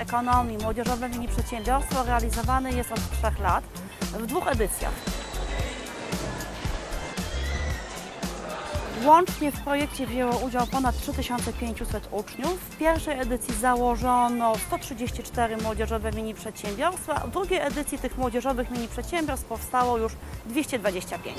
ekonomii Młodzieżowe Mini Przedsiębiorstwo realizowany jest od trzech lat w dwóch edycjach. Łącznie w projekcie wzięło udział ponad 3500 uczniów. W pierwszej edycji założono 134 młodzieżowe mini przedsiębiorstwa, w drugiej edycji tych młodzieżowych mini przedsiębiorstw powstało już 225.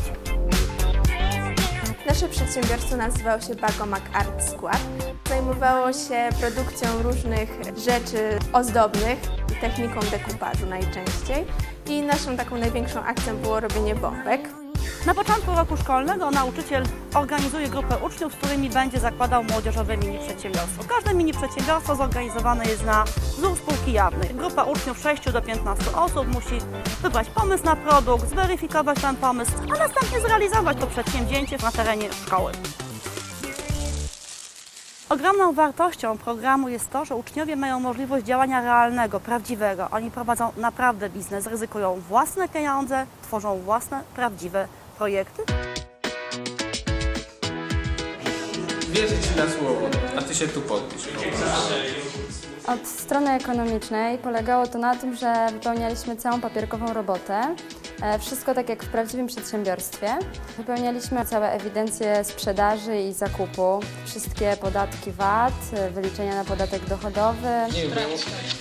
Nasze przedsiębiorstwo nazywało się Bagomak Art Skład. Zajmowało się produkcją różnych rzeczy ozdobnych techniką dekupażu najczęściej. I naszą taką największą akcją było robienie bombek. Na początku roku szkolnego nauczyciel organizuje grupę uczniów, z którymi będzie zakładał młodzieżowe mini przedsiębiorstwo. Każde mini przedsiębiorstwo zorganizowane jest na wzór spółki jawnej. Grupa uczniów 6 do 15 osób musi wybrać pomysł na produkt, zweryfikować ten pomysł, a następnie zrealizować to przedsięwzięcie na terenie szkoły. Ogromną wartością programu jest to, że uczniowie mają możliwość działania realnego, prawdziwego. Oni prowadzą naprawdę biznes, ryzykują własne pieniądze, tworzą własne, prawdziwe projekty. Wierzę Ci na słowo, a Ty się tu podpisz. Od strony ekonomicznej polegało to na tym, że wypełnialiśmy całą papierkową robotę. E, Wszystko tak jak w prawdziwym przedsiębiorstwie. Wypełnialiśmy całe ewidencje sprzedaży i zakupu, wszystkie podatki VAT, e, wyliczenia na podatek dochodowy. Nie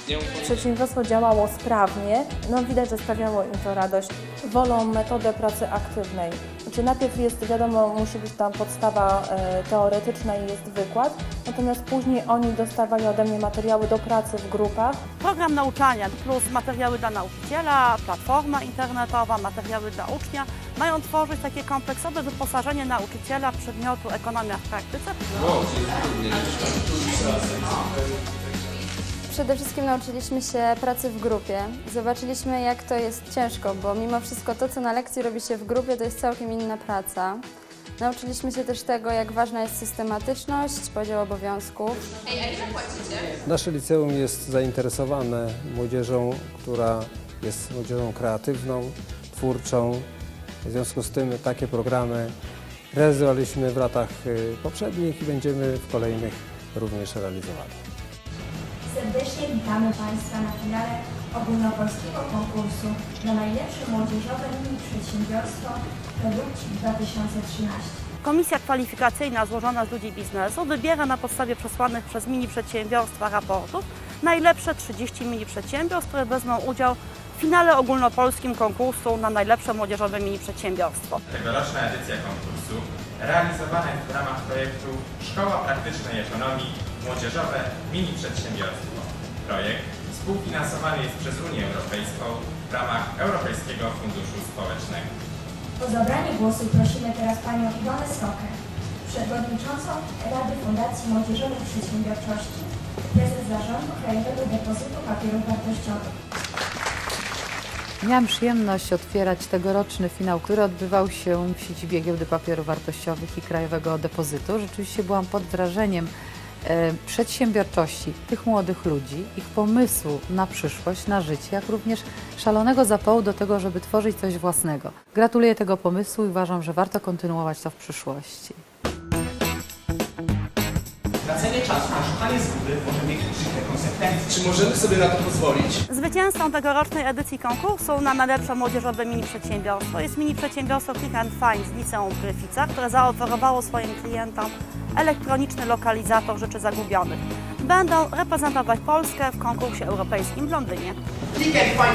nie Przedsiębiorstwo działało sprawnie, no widać, że sprawiało im to radość. Wolą metodę pracy aktywnej. Znaczy najpierw jest, wiadomo, musi być tam podstawa e, teoretyczna i jest wykład, natomiast później oni dostawali ode mnie materiały do pracy w grupach. Program nauczania plus materiały dla nauczyciela, platforma internetowa, materiały dla ucznia mają tworzyć takie kompleksowe wyposażenie nauczyciela przedmiotu ekonomia w praktyce. Przede wszystkim nauczyliśmy się pracy w grupie. Zobaczyliśmy, jak to jest ciężko, bo mimo wszystko to, co na lekcji robi się w grupie, to jest całkiem inna praca. Nauczyliśmy się też tego, jak ważna jest systematyczność, podział obowiązków. Nasze liceum jest zainteresowane młodzieżą, która jest młodzieżą kreatywną, twórczą. W związku z tym takie programy realizowaliśmy w latach y, poprzednich i będziemy w kolejnych również realizowali. Serdecznie witamy Państwa na finale ogólnopolskiego konkursu na najlepsze młodzieżowe mini przedsiębiorstwo Produkcik 2013. Komisja kwalifikacyjna złożona z ludzi biznesu wybiera na podstawie przesłanych przez mini przedsiębiorstwa raportów najlepsze 30 mini przedsiębiorstw, które wezmą udział w finale ogólnopolskim konkursu na najlepsze młodzieżowe mini przedsiębiorstwo. Tegoroczna edycja konkursu realizowana jest w ramach projektu Szkoła Praktycznej Ekonomii Młodzieżowe Mini Przedsiębiorstwo. Projekt współfinansowany jest przez Unię Europejską w ramach Europejskiego Funduszu Społecznego. O zabranie głosu prosimy teraz Panią Iwonę Stokę, przewodniczącą Rady Fundacji Młodzieżowej Przedsiębiorczości, prezes zarządu Krajowego Depozytu Papierów Wartościowych. Miałam przyjemność otwierać tegoroczny finał, który odbywał się w siedzibie Giełdy Papierów Wartościowych i Krajowego Depozytu. Rzeczywiście byłam pod wrażeniem przedsiębiorczości tych młodych ludzi, ich pomysłu na przyszłość, na życie, jak również szalonego zapału do tego, żeby tworzyć coś własnego. Gratuluję tego pomysłu i uważam, że warto kontynuować to w przyszłości. Tracenie czasu na szukanie zguby może mieć życie konsekwencje. Czy możemy sobie na to pozwolić? Zwycięzcą tegorocznej edycji konkursu na najlepsze młodzieżowe mini przedsiębiorstwo jest mini przedsiębiorstwo Click and Find z liceum w Gryficach, które zaoferowało swoim klientom elektroniczny lokalizator rzeczy zagubionych. Będą reprezentować Polskę w konkursie europejskim w Londynie.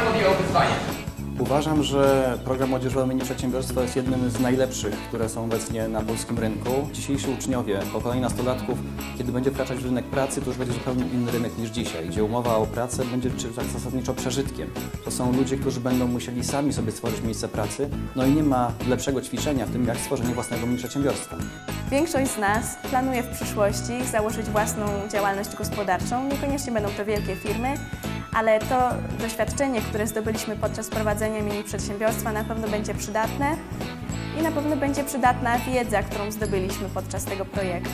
Podjął wyzwanie. Uważam, że program Młodzieżowe Mini Przedsiębiorstwo jest jednym z najlepszych, które są obecnie na polskim rynku. Dzisiejsi uczniowie, pokolenie nastolatków, kiedy będzie wkraczać w rynek pracy, to już będzie zupełnie inny rynek niż dzisiaj, gdzie umowa o pracę będzie tak zasadniczo przeżytkiem. To są ludzie, którzy będą musieli sami sobie stworzyć miejsce pracy, no i nie ma lepszego ćwiczenia w tym, jak stworzenie własnego mini przedsiębiorstwa. Większość z nas planuje w przyszłości założyć własną działalność gospodarczą. Niekoniecznie będą to wielkie firmy, ale to doświadczenie, które zdobyliśmy podczas prowadzenia mini przedsiębiorstwa na pewno będzie przydatne i na pewno będzie przydatna wiedza, którą zdobyliśmy podczas tego projektu.